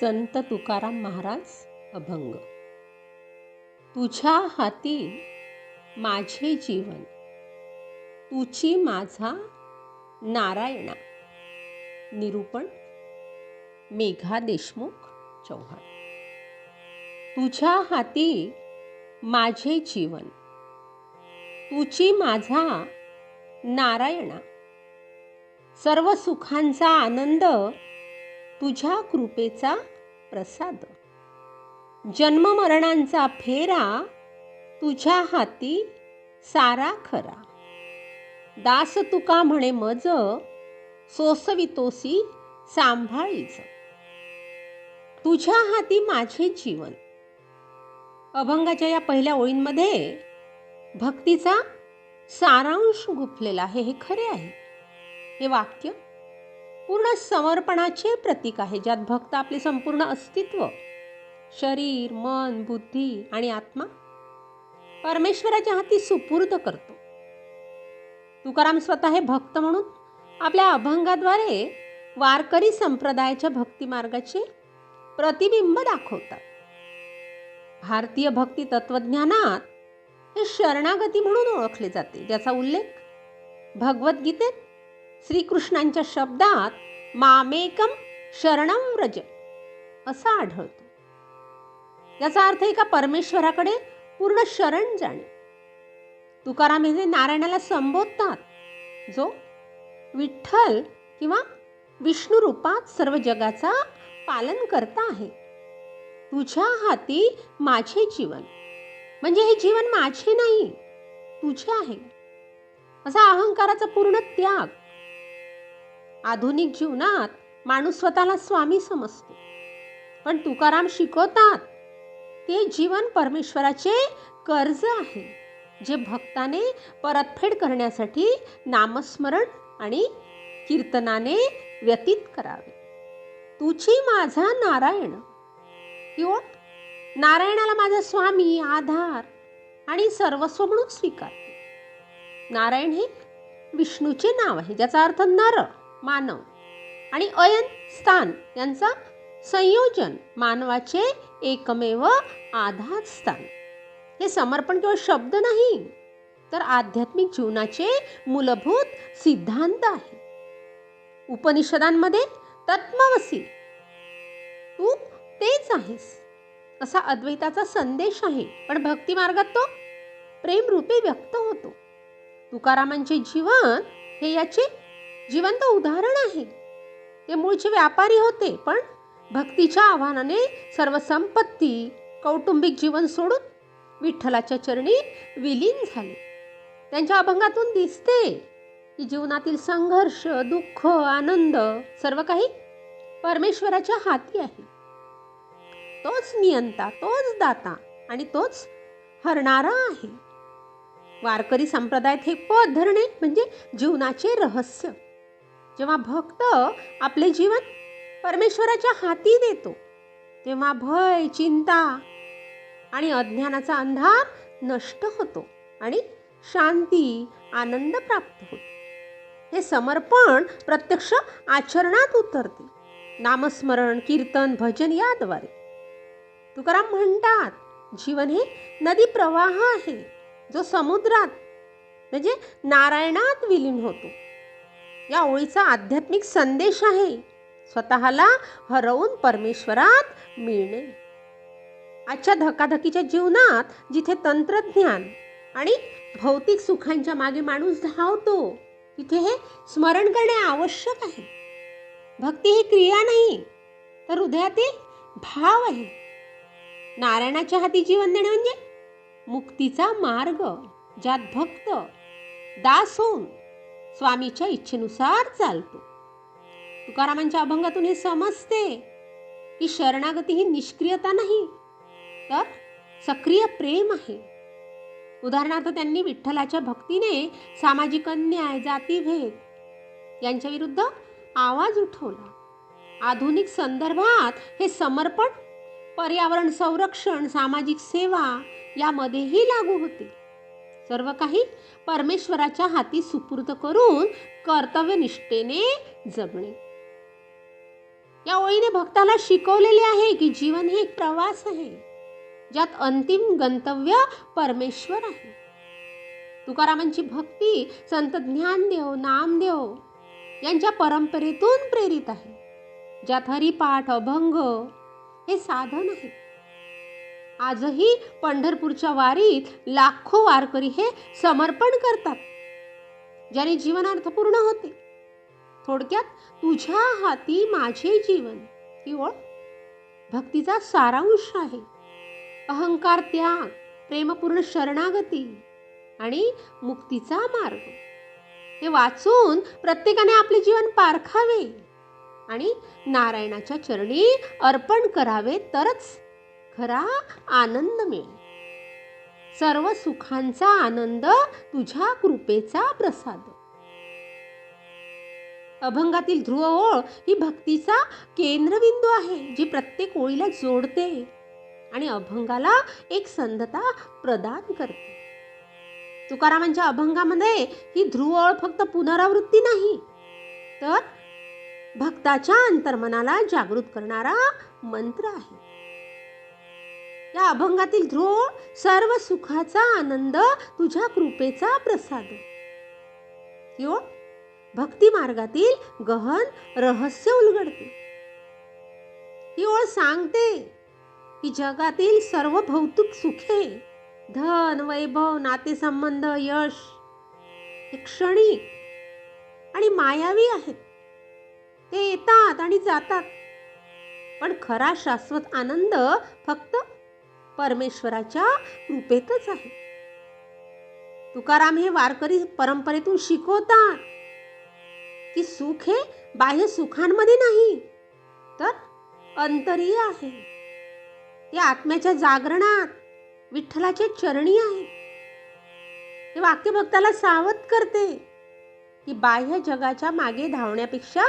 संत तुकाराम महाराज अभंग. तुझ्या हाती माझे जीवन तुची माझा नारायणा. निरूपण मेघा देशमुख चौहान. तुझ्या हाती माझे जीवन तुची माझा नारायणा. सर्व सुखांचा आनंद तुझ्या कृपेचा प्रसाद. जन्ममरणांचा फेरा तुझ्या हाती सारा खरा. दास तुका म्हणे मज सोसवितोसी सांभाळीच तुझ्या हाती माझे जीवन. अभंगाच्या या पहिल्या ओळींमध्ये भक्तीचा सारांश गुफलेला आहे हे खरे आहे. हे वाक्य पूर्ण समर्पणाचे प्रतीक आहे ज्यात भक्त आपले संपूर्ण अस्तित्व शरीर मन बुद्धी आणि आत्मा परमेश्वराच्या हाती सुपूर्द करतो. तुकाराम स्वतः हे भक्त म्हणून आपल्या अभंगाद्वारे वारकरी संप्रदायाच्या भक्तिमार्गाचे प्रतिबिंब दाखवतात. भारतीय भक्ती तत्वज्ञानात हे शरणागती म्हणून ओळखले जाते ज्याचा उल्लेख भगवद्गीतेत श्रीकृष्णांच्या शब्दात मामेकम शरणम व्रज. असा आढळतो. याचा अर्थ एका परमेश्वराकडे पूर्ण शरण जाणे. तुकाराम हे नारायणाला संबोधतात. जो विठ्ठल किंवा विष्णू रूपात सर्व जगाचा पालन करता आहे. तुझ्या हाती माझे जीवन. म्हणजे हे जीवन माझे नाही तुझे आहे. असा अहंकाराचा पूर्ण त्याग. आधुनिक जीवनात माणूस स्वतःला स्वामी समजतो. पण तुकाराम शिकवतात ते जीवन परमेश्वराचे कर्ज आहे जे भक्ताने परतफेड करण्यासाठी नामस्मरण आणि कीर्तनाने व्यतीत करावे. तुझी माझा नारायण. किंवा नारायणाला माझा स्वामी आधार आणि सर्वस्व म्हणून स्वीकारते नारायण हे विष्णूचे नाव आहे ज्याचा अर्थ नर. मानव. आणि अयन स्थान यांचा संयोजन मानवाचे एकमेव आधार स्थान. हे समर्पण केवळ शब्द नाही तर आध्यात्मिक जीवनाचे मूलभूत सिद्धांत आहे. उपनिषदांमध्ये तत्मवसी तू तेच आहेस असा अद्वैताचा संदेश आहे पण भक्ती मार्गात तो प्रेमरूपी व्यक्त होतो. तुकारामांचे जीवन हे याचे जिवंत उदाहरण आहे. ते मूळचे व्यापारी होते पण भक्तीच्या आव्हानाने सर्व संपत्ती कौटुंबिक जीवन सोडून विठ्ठलाच्या चरणी विलीन झाले. त्यांच्या अभंगातून दिसते की जीवनातील संघर्ष दुःख आनंद सर्व काही परमेश्वराच्या हाती आहे. तोच नियंता तोच दाता आणि तोच हरणारा आहे. वारकरी संप्रदायात हे पद धरणे म्हणजे जीवनाचे रहस्य. जेव्हा भक्त आपले जीवन परमेश्वराच्या हाती देतो तेव्हा भय चिंता आणि अज्ञानाचा अंधार नष्ट होतो आणि शांती आनंद प्राप्त होतो. हे समर्पण प्रत्यक्ष आचरणात उतरते. नामस्मरण कीर्तन भजन याद्वारे. तुकाराम म्हणतात जीवन हे नदी प्रवाह आहे जो समुद्रात म्हणजे नारायणात विलीन होतो. या ओळीचा आध्यात्मिक संदेश आहे. स्वतःला हरवून परमेश्वरात मिळणे. आजच्या धकाधकीच्या जीवनात जिथे तंत्रज्ञान आणि भौतिक सुखांच्या मागे माणूस धावतो तिथे हे स्मरण करणे आवश्यक आहे. भक्ती ही क्रिया नाही तर हृदयातील भाव आहे. नारायणाच्या हाती जीवन देणे म्हणजे मुक्तीचा मार्ग ज्यात भक्त दास होऊन स्वामीच्या इच्छेनुसार चालतो. तुकारामांच्या अभंगातून हे समजते की शरणागती ही निष्क्रियता नाही तर सक्रिय प्रेम आहे. उदाहरणार्थ त्यांनी विठ्ठलाच्या भक्तीने सामाजिक अन्याय जातीभेद यांच्या विरुद्ध आवाज उठवला. आधुनिक संदर्भात हे समर्पण पर्यावरण संरक्षण सामाजिक सेवा यामध्येही लागू होते. सर्व काही परमेश्वराच्या हाती सुपूर्द करून कर्तव्यनिष्ठेने जगणे. या ओळीने भक्ताला शिकवलेले आहे की जीवन हे एक प्रवास आहे ज्यात अंतिम गंतव्य परमेश्वर आहे. तुकारामांची भक्ती संत ज्ञानदेव नामदेव यांच्या परंपरेतून प्रेरित आहे ज्यात हरिपाठ अभंग हे साधन आहे आजही पंढरपूरच्या वारीत लाखो वारकरी हे समर्पण करतात. ज्याने जीवन अर्थपूर्ण होते. थोडक्यात तुझ्या हाती माझे जीवन ही ओळ भक्तीचा सारांश आहे. अहंकार त्याग प्रेमपूर्ण शरणागती आणि मुक्तीचा मार्ग. हे वाचून प्रत्येकाने आपले जीवन पारखावे आणि नारायणाच्या चरणी अर्पण करावे तरच खरा आनंद मिळेल. सर्व सुखांचा आनंद तुझ्या कृपेचा प्रसाद. अभंगातील ध्रुव ओळ ही भक्तीचा केंद्रबिंदू आहे जी प्रत्येक ओळीला जोडते आणि अभंगाला एक संधता प्रदान करते. तुकारामांच्या अभंगामध्ये ही ध्रुव ओळ फक्त पुनरावृत्ती नाही तर भक्ताच्या अंतर्मनाला जागृत करणारा मंत्र आहे. या अभंगातील ध्रुव सर्व सुखाचा आनंद तुझ्या कृपेचा प्रसाद. ही भक्ती मार्गातील गहन रहस्य उलगडते. ही ओळ सांगते की जगातील सर्व भौतिक सुखे धन वैभव नातेसंबंध यश क्षणिक आणि मायावी आहेत. ते येतात आणि जातात. पण खरा शाश्वत आनंद फक्त परमेश्वराच्या कृपेतच आहे. तुकाराम हे वारकरी परंपरेतून शिकवतात की सुख हे बाह्य सुखांमध्ये नाही तर अंतरीय आहे. ते आत्म्याच्या जागरणात विठ्ठलाच्या चरणी आहे. हे वाक्य भक्ताला सावध करते की बाह्य जगाच्या मागे धावण्यापेक्षा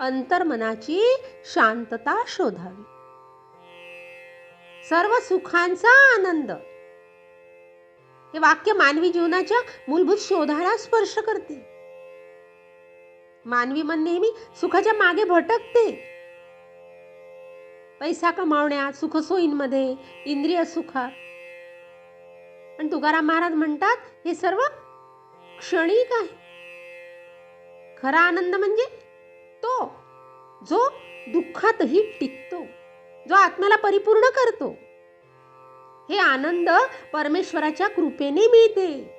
अंतर्मनाची शांतता शोधावी. सर्व सुखांचा आनंद. हे वाक्य मानवी जीवनाच्या मूलभूत शोधाला स्पर्श करते. मानवी मन नेहमी सुखाच्या मागे भटकते. पैसा कमावण्यात सुखसोयींमध्ये इंद्रिय सुखात. पण तुकाराम महाराज म्हणतात हे सर्व क्षणिक आहे. खरा आनंद म्हणजे तो जो दुःखातही टिकतो. जो आत्म्याला परिपूर्ण करतो. हे आनंद परमेश्वराच्या कृपेने मिळते.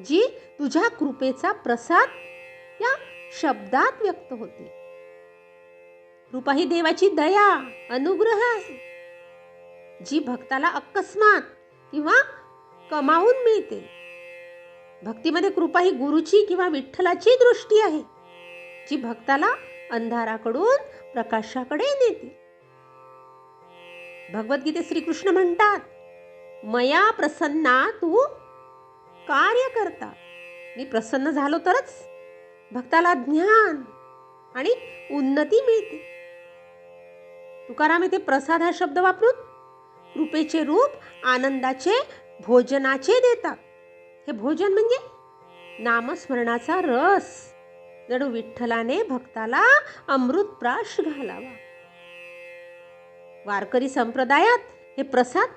जी तुझ्या कृपेचा प्रसाद या शब्दात व्यक्त होते. कृपा ही देवाची दया अनुग्रह आहे. जी भक्ताला अकस्मात किंवा कमावून मिळते. भक्तीमध्ये कृपा ही गुरुची किंवा विठ्ठलाची दृष्टी आहे जी भक्ताला अंधाराकडून प्रकाशाकडे नेते. भगवद्गीतेत श्रीकृष्ण म्हणतात मया प्रसन्ना तू कार्य करता. मी प्रसन्न झालो तरच भक्ताला ज्ञान आणि उन्नती मिळते. तुकाराम येथे प्रसाद हा शब्द वापरून कृपेचे रूप आनंदाचे भोजनाचे देतात. हे भोजन म्हणजे नामस्मरणाचा रस. जणू विठ्ठलाने भक्ताला अमृतप्राश घालावा. वारकरी संप्रदायात हे प्रसाद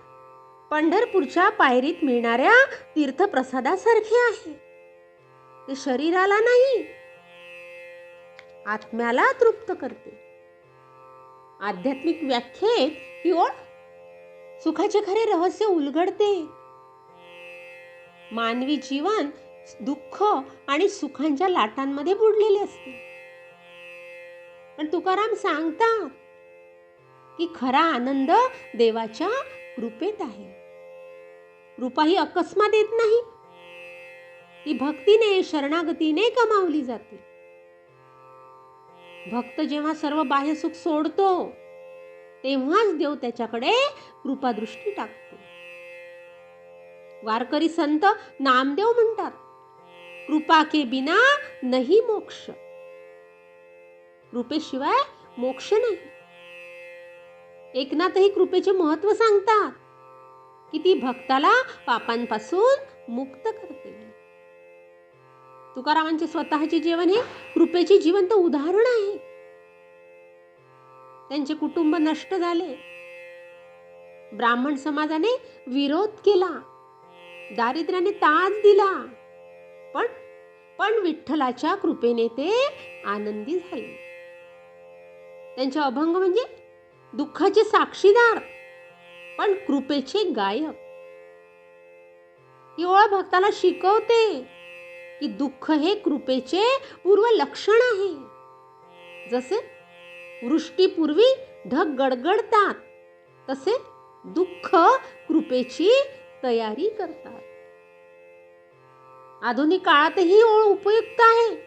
पंढरपूरच्या पायरीत मिळणाऱ्या तीर्थप्रसादासारखे आहे. ते शरीराला नाही आत्म्याला तृप्त करते. आध्यात्मिक व्याख्येत ही ओळ सुखाचे खरे रहस्य उलगडते. मानवी जीवन दुःख आणि सुखांच्या लाटांमध्ये बुडलेले असते. पण तुकाराम सांगतात की खरा आनंद देवाच्या कृपेत आहे. कृपा ही अकस्मात येत नाही. ती भक्तीने शरणागतीने कमावली जाते. भक्त जेव्हा सर्व बाह्य सुख सोडतो तेव्हाच देव त्याच्याकडे कृपादृष्टी टाकतो. वारकरी संत नामदेव म्हणतात कृपा के बिना नाही मोक्ष. कृपेशिवाय मोक्ष नाही. एकनाथही कृपेचे महत्त्व सांगतात की ती भक्ताला पापांपासून मुक्त करते. तुकारामांचे स्वतःचे जीवन हे कृपेचे जिवंत उदाहरण आहे. त्यांचे कुटुंब नष्ट झाले. ब्राह्मण समाजाने विरोध केला. दारिद्र्याने ताज दिला. पण पण विठ्ठलाच्या कृपेने ते आनंदी झाले. त्यांचे अभंग म्हणजे दुःखाचे साक्षीदार पण कृपेचे गायक. ही ओळख भक्ताला शिकवते की दुःख हे कृपेचे पूर्व लक्षण आहे. जसे वृष्टीपूर्वी ढग गडगडतात तसे दुःख कृपेची तयारी करतात. आधुनिक काळातही ओळ उपयुक्त आहे.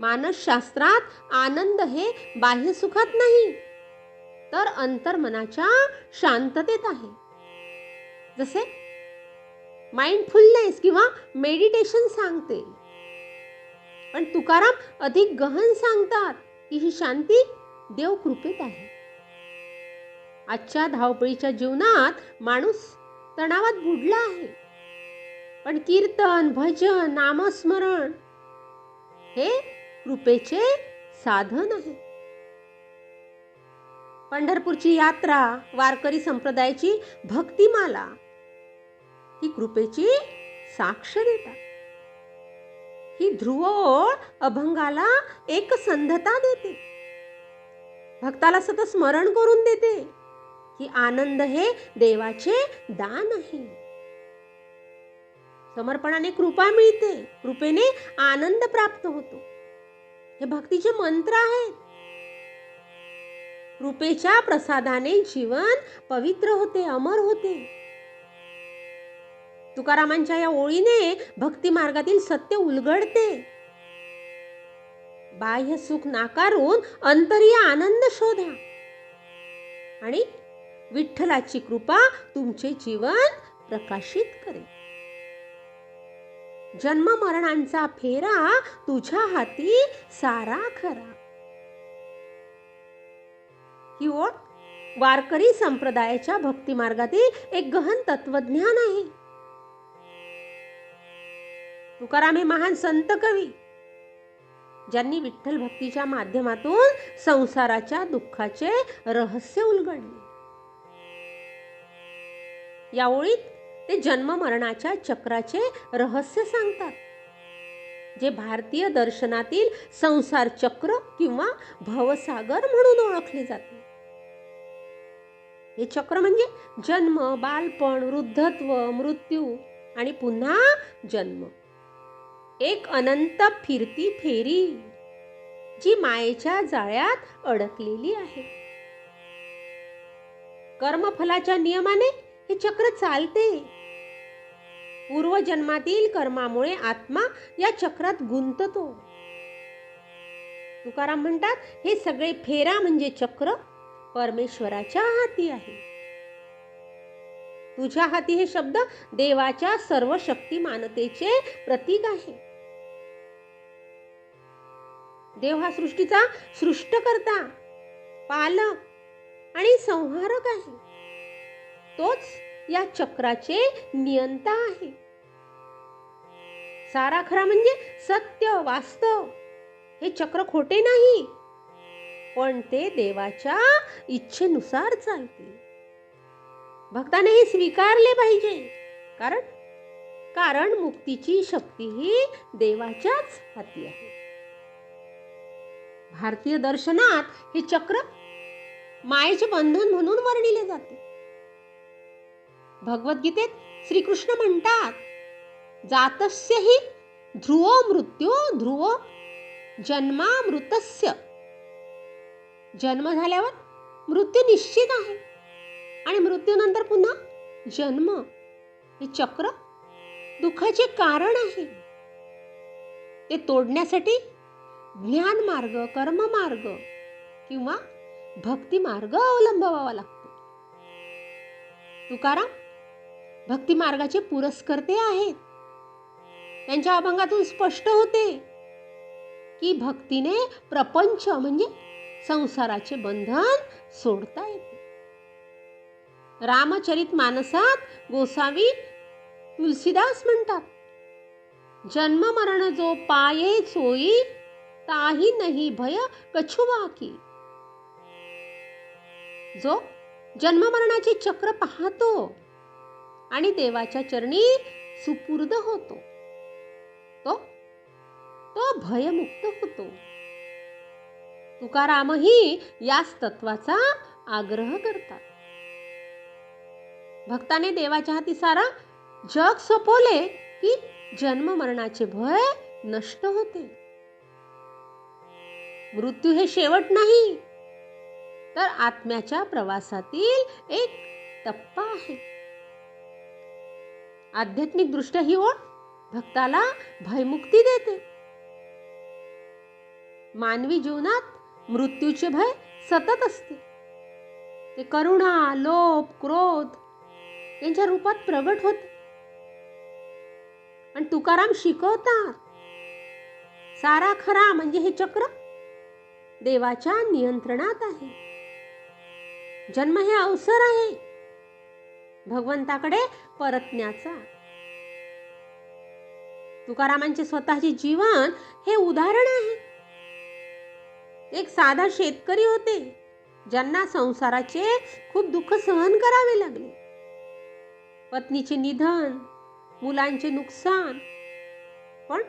मानसशास्त्रात आनंद हे बाह्य सुखात नाही. तर अंतर्मनाच्या शांततेत आहे. जसे माइंडफुलनेस किंवा मेडिटेशन सांगते. पण तुकाराम अधिक गहन सांगतात की ही शांती देव कृपेत आहे. आजच्या धावपळीच्या जीवनात माणूस तणावात बुडला आहे. पण कीर्तन भजन नामस्मरण हे कृपेचे साधन आहे. पंढरपूरची यात्रा वारकरी संप्रदायाची भक्तिमाला. ही कृपेची साक्ष देतात. ही ध्रुव ओळ अभंगाला एक संधता देते. भक्ताला सतत स्मरण करून देते की आनंद हे देवाचे दान आहे. समर्पणाने कृपा मिळते कृपेने आनंद प्राप्त होतो. हे भक्तीचे मंत्र आहेत. कृपेच्या प्रसादाने जीवन पवित्र होते अमर होते. तुकारामांच्या या ओळीने भक्ती मार्गातील सत्य उलगडते. बाह्य सुख नाकारून अंतरीय आनंद शोधा. आणि विठ्ठलाची कृपा तुमचे जीवन प्रकाशित करेल जन्म मरणांचा फेरा तुझ्या हाती सारा खरा. ही ओळ वारकरी संप्रदायाच्या भक्तिमार्गातील एक गहन तत्वज्ञान आहे. तुकाराम हे महान संत कवी. ज्यांनी विठ्ठल भक्तीच्या माध्यमातून संसाराच्या दुःखाचे रहस्य उलगडले. या ओळीत ते जन्म मरणाच्या चक्राचे रहस्य सांगतात जे भारतीय दर्शनातील संसार चक्र किंवा भवसागर म्हणून ओळखले जाते. हे चक्र म्हणजे जन्म बालपण वृद्धत्व मृत्यू आणि पुन्हा जन्म. एक अनंत फिरती फेरी जी मायेच्या जाळ्यात अडकलेली आहे. कर्मफलाच्या नियमाने हे चक्र चालते. पूर्वजन्मातील कर्मामुळे आत्मा या चक्रात गुंततो. तुकाराम म्हणतात हे सगळे फेरा म्हणजे चक्र परमेश्वराच्या हाती आहे. तुझ्या हाती हे शब्द देवाच्या सर्व शक्तिमानतेचे प्रतीक आहे. देव हा सृष्टीचा सृष्टकर्ता पालक आणि संहारक आहे. तोच या चक्राचे नियंता आहे. सारा खरा म्हणजे सत्य वास्तव. हे चक्र खोटे नाही. पण ते देवाच्या इच्छेनुसार चालते भक्ताने हे स्वीकारले पाहिजे. कारण कारण मुक्तीची शक्ती ही देवाच्याच हाती आहे. भारतीय दर्शनात हे चक्र मायेचे बंधन म्हणून वर्णिले जाते. भगवद्गीतेत श्रीकृष्ण म्हणतात जातस्य ही ध्रुव मृत्यू ध्रुव जन्मामृतस्य. जन्म झाल्यावर मृत्यू निश्चित आहे. आणि मृत्यूनंतर पुन्हा जन्म. हे चक्र दुःखाचे कारण आहे. ते तोडण्यासाठी ज्ञान मार्ग कर्म मार्ग किंवा भक्ती मार्ग अवलंबवावा लागतो. तुकाराम भक्ती मार्गाचे पुरस्कर्ते आहेत. त्यांच्या अभंगातून स्पष्ट होते की भक्तीने प्रपंच म्हणजे संसाराचे बंधन सोडता येते. रामचरित मानसात गोसावी तुलसीदास म्हणतात जन्म मरण जो पाये चोई ताही नाही भय कछुवा की. जो जन्ममरणाचे चक्र पाहतो आणि देवाच्या चरणी सुपूर्द होतो तो तो भयमुक्त होतो. तुकारामही याच तत्वाचा आग्रह करतात. भक्ताने देवाच्या हाती सारा जग सोपवले की जन्म मरणाचे भय नष्ट होते. मृत्यू हे शेवट नाही तर आत्म्याच्या प्रवासातील एक टप्पा आहे. आध्यात्मिक दृष्ट्या ही ओढ भक्ताला भयमुक्ती देते. मानवी जीवनात मृत्यूचे भय सतत असते. ते करुणा लोभ क्रोध यांच्या रूपात प्रगट होते. आणि तुकाराम शिकवतात सारा खरा म्हणजे हे चक्र देवाच्या नियंत्रणात आहे. जन्म हे अवसर आहे. भगवंताकडे परतण्याचा. तुकारामांचे स्वतःचे जीवन हे उदाहरण आहे. एक साधा शेतकरी होते. ज्यांना संसाराचे खूप दुःख सहन करावे लागले. पत्नीचे निधन मुलांचे नुकसान. पण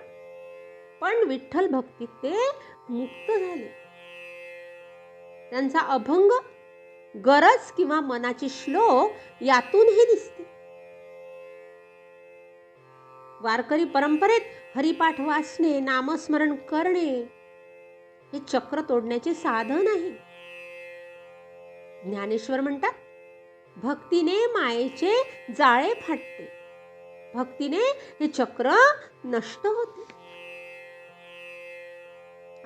पण विठ्ठल भक्तीत ते मुक्त झाले. त्यांचा अभंग गरज किंवा मनाचे श्लोक यातून हे दिसते. वारकरी परंपरेत हरिपाठ वाचणे नामस्मरण करणे हे चक्र तोडण्याचे साधन आहे. ज्ञानेश्वर म्हणतात भक्तीने मायेचे जाळे फाटते. भक्तीने हे चक्र नष्ट होते.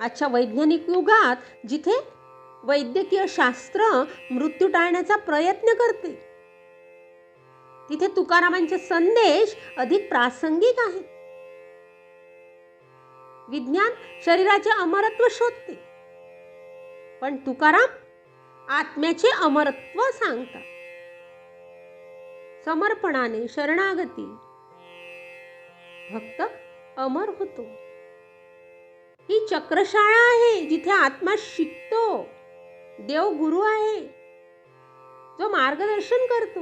आजच्या वैज्ञानिक युगात जिथे वैद्यकीय शास्त्र मृत्यू टाळण्याचा प्रयत्न करते तिथे तुकारामांचे संदेश अधिक प्रासंगिक आहेत. विज्ञान शरीराचे अमरत्व शोधते. पण तुकाराम आत्म्याचे अमरत्व सांगतात. समर्पणाने शरणागती भक्त अमर होतो. ही चक्रशाळा आहे जिथे आत्मा शिकतो. देव गुरु आहे. जो मार्गदर्शन करतो.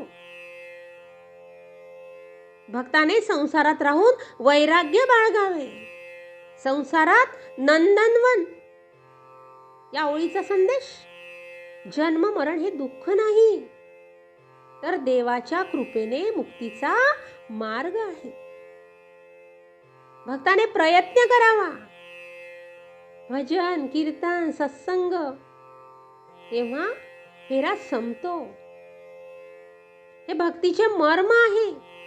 भक्ताने संसारात राहून वैराग्य बाळगावे. संसारात नंदनवन. या ओळीचा संदेश? जन्म मरण हे दुःख नाही. तर देवाच्या कृपेने मुक्तीचा मार्ग आहे. भक्ताने प्रयत्न करावा. भजन कीर्तन सत्संग तेव्हा फेरा संपतो. हे भक्तीचे मर्म आहे.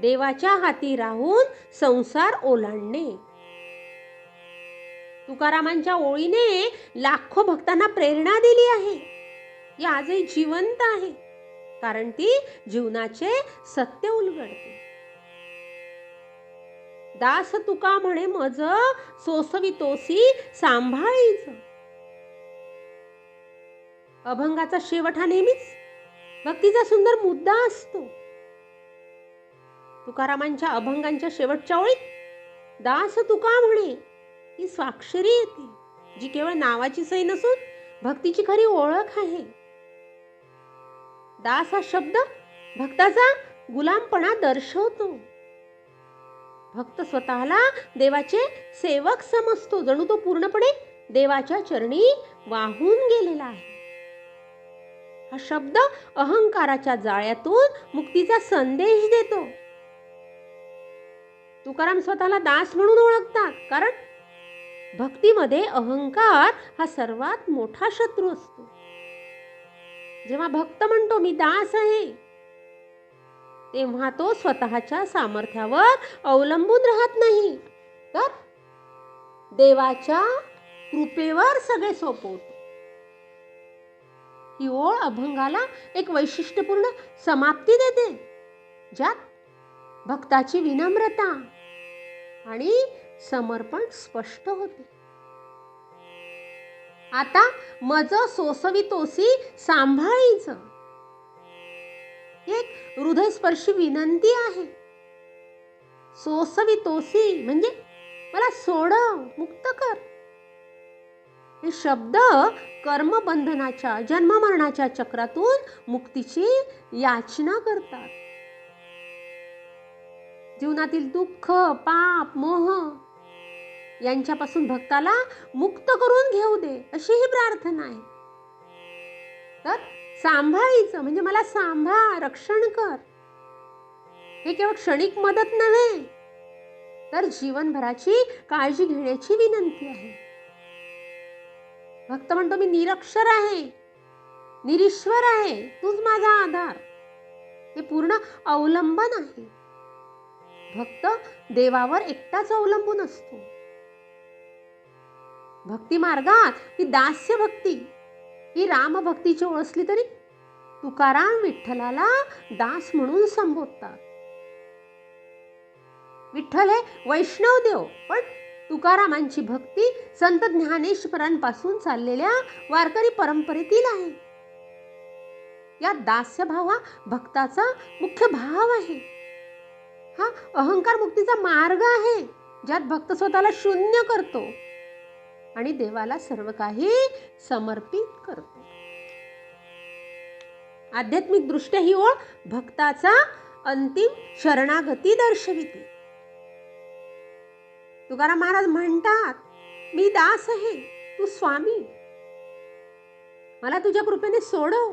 देवाच्या हाती राहून संसार ओलांडणे. तुकारामांच्या ओळीने लाखो भक्तांना प्रेरणा दिली आहे. ही आजही जिवंत आहे कारण ती जीवनाचे सत्य उलगडते. दास तुका म्हणे मज सोसवितोसी सांभाळीच अभंगाचा शेवट हा नेहमीच भक्तीचा सुंदर मुद्दा असतो. तुकारामांच्या अभंगांच्या शेवटच्या ओळीत दास तुका म्हणे? ही स्वाक्षरी येते जी केवळ नावाची सही नसून भक्तीची खरी ओळख आहे. दास हा शब्द भक्ताचा गुलामपणा दर्शवतो. भक्त स्वतःला देवाचे सेवक समजतो जणू तो पूर्णपणे देवाच्या चरणी वाहून गेलेला आहे. हा शब्द अहंकाराच्या जाळ्यातून मुक्तीचा संदेश देतो. तुकाराम स्वतःला दास म्हणून ओळखतात. कारण भक्तीमध्ये अहंकार हा सर्वात मोठा शत्रू असतो. जेव्हा भक्त म्हणतो मी दास आहे तेव्हा तो स्वतःच्या सामर्थ्यावर अवलंबून राहत नाही. तर देवाच्या कृपेवर सगळे सोपवतो ही ओळ अभंगाला एक वैशिष्ट्यपूर्ण समाप्ती देते ज्यात भक्ताची विनम्रता आणि समर्पण स्पष्ट होते. आता मज सोसवितोसी सांभाळीच. एक हृदयस्पर्शी विनंती आहे. सोसवितोसी म्हणजे मला सोडव मुक्त कर. हे शब्द कर्मबंधनाच्या जन्ममरणाच्या चक्रातून मुक्तीची याचना करतात. जीवनातील दुःख पाप मोह यांच्यापासून भक्ताला मुक्त करून घेऊ दे अशी ही प्रार्थना आहे. तर सांभाळीचं म्हणजे मला सांभाळ रक्षण कर. हे केवळ क्षणिक मदत नव्हे तर जीवनभराची काळजी घेण्याची विनंती आहे. भक्त म्हणतो मी निरक्षर आहे निरीश्वर आहे तूच माझा आधार. हे पूर्ण अवलंबन आहे. भक्त देवावर एकटाच अवलंबून असतो. भक्ती मार्गात ही दास्य भक्ती ही रामभक्तीची ओळखली तरी तुकाराम विठ्ठलाला दास म्हणून संबोधतात. विठ्ठल हे वैष्णव देव पण तुकारामांची भक्ती संत ज्ञानेश्वरांपासून चाललेल्या वारकरी परंपरेतील आहे. या दास्य भाव हा भक्ताचा मुख्य भाव आहे. हा अहंकार मुक्तीचा मार्ग आहे ज्यात भक्त स्वतःला शून्य करतो आणि देवाला सर्व काही समर्पित करतो. आध्यात्मिक दृष्ट्या ही ओळ भक्ताचा अंतिम शरणागती दर्शविते. तुकाराम महाराज म्हणतात मी दास आहे तू स्वामी. मला तुझ्या कृपेने सोडव.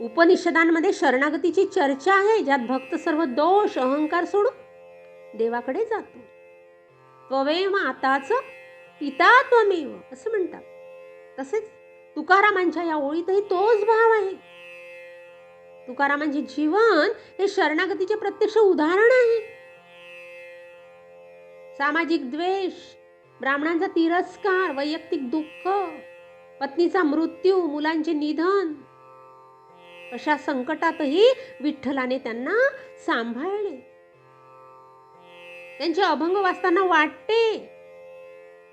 उपनिषदांमध्ये शरणागतीची चर्चा आहे ज्यात भक्त सर्व दोष अहंकार सोडून देवाकडे जातो. त्वमेव आताच पिता त्वमेव असं म्हणतात. तसेच तुकारामांच्या या ओळीतही तोच भाव आहे. तुकारामांचे जीवन हे शरणागतीचे प्रत्यक्ष उदाहरण आहे. सामाजिक द्वेष ब्राह्मणांचा तिरस्कार वैयक्तिक दुःख पत्नीचा मृत्यू मुलांचे निधन अशा संकटातही विठ्ठलाने त्यांना सांभाळले. त्यांचे अभंग वाचताना वाटते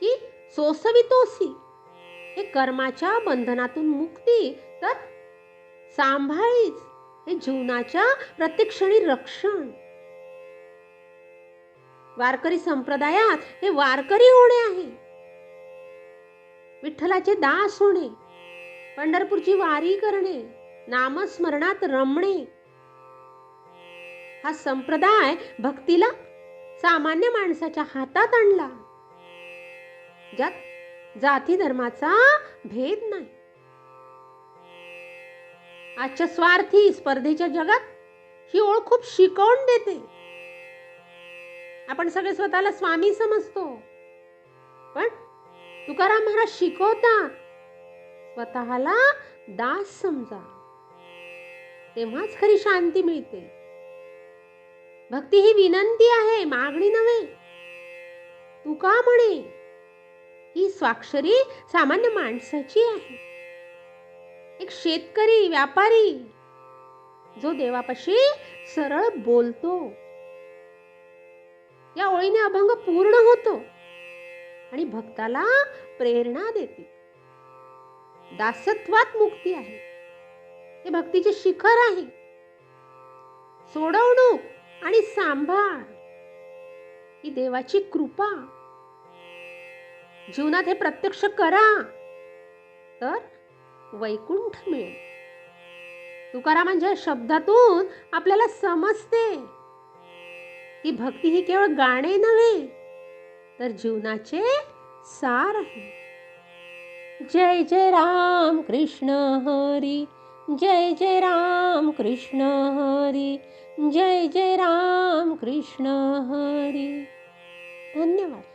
की सोसवितोसी हे कर्माच्या बंधनातून मुक्ती तर सांभाळीच हे जीवनाच्या प्रत्येक क्षणी रक्षण. वारकरी संप्रदायात हे वारकरी होणे आहे. विठ्ठलाचे दास होणे पंढरपूरची वारी करणे नामस्मरणात रमणे. हा संप्रदाय भक्तीला सामान्य माणसाच्या हातात आणला. ज्यात जाती धर्माचा भेद नाही. आजच्या स्वार्थी स्पर्धेच्या जगात ही ओळख खूप शिकवून देते. आपण सगळे स्वतःला स्वामी समजतो. पण तुकाराम महाराज शिकवता स्वतःला दास समजा. तेव्हाच खरी शांती मिळते. भक्ती ही विनंती आहे मागणी नव्हे. तू का म्हणे? ही स्वाक्षरी सामान्य माणसाची आहे. एक शेतकरी व्यापारी जो देवापाशी सरळ बोलतो. या ओळीने अभंग पूर्ण होतो आणि भक्ताला प्रेरणा देते. दासत्वात मुक्ती आहे. हे भक्तीचे शिखर आहे. सोडवणूक आणि सांभाळ ही देवाची कृपा. जीवनात हे प्रत्यक्ष करा तर वैकुंठ मिळेल. तुकारामांच्या म्हणजे शब्दातून आपल्याला समजते. की भक्ती ही केवळ गाणे नव्हे तर जीवनाचे सार आहे. जय जय राम कृष्ण हरी. जय जय राम कृष्ण हरी जय जय राम कृष्ण हरी। धन्यवाद।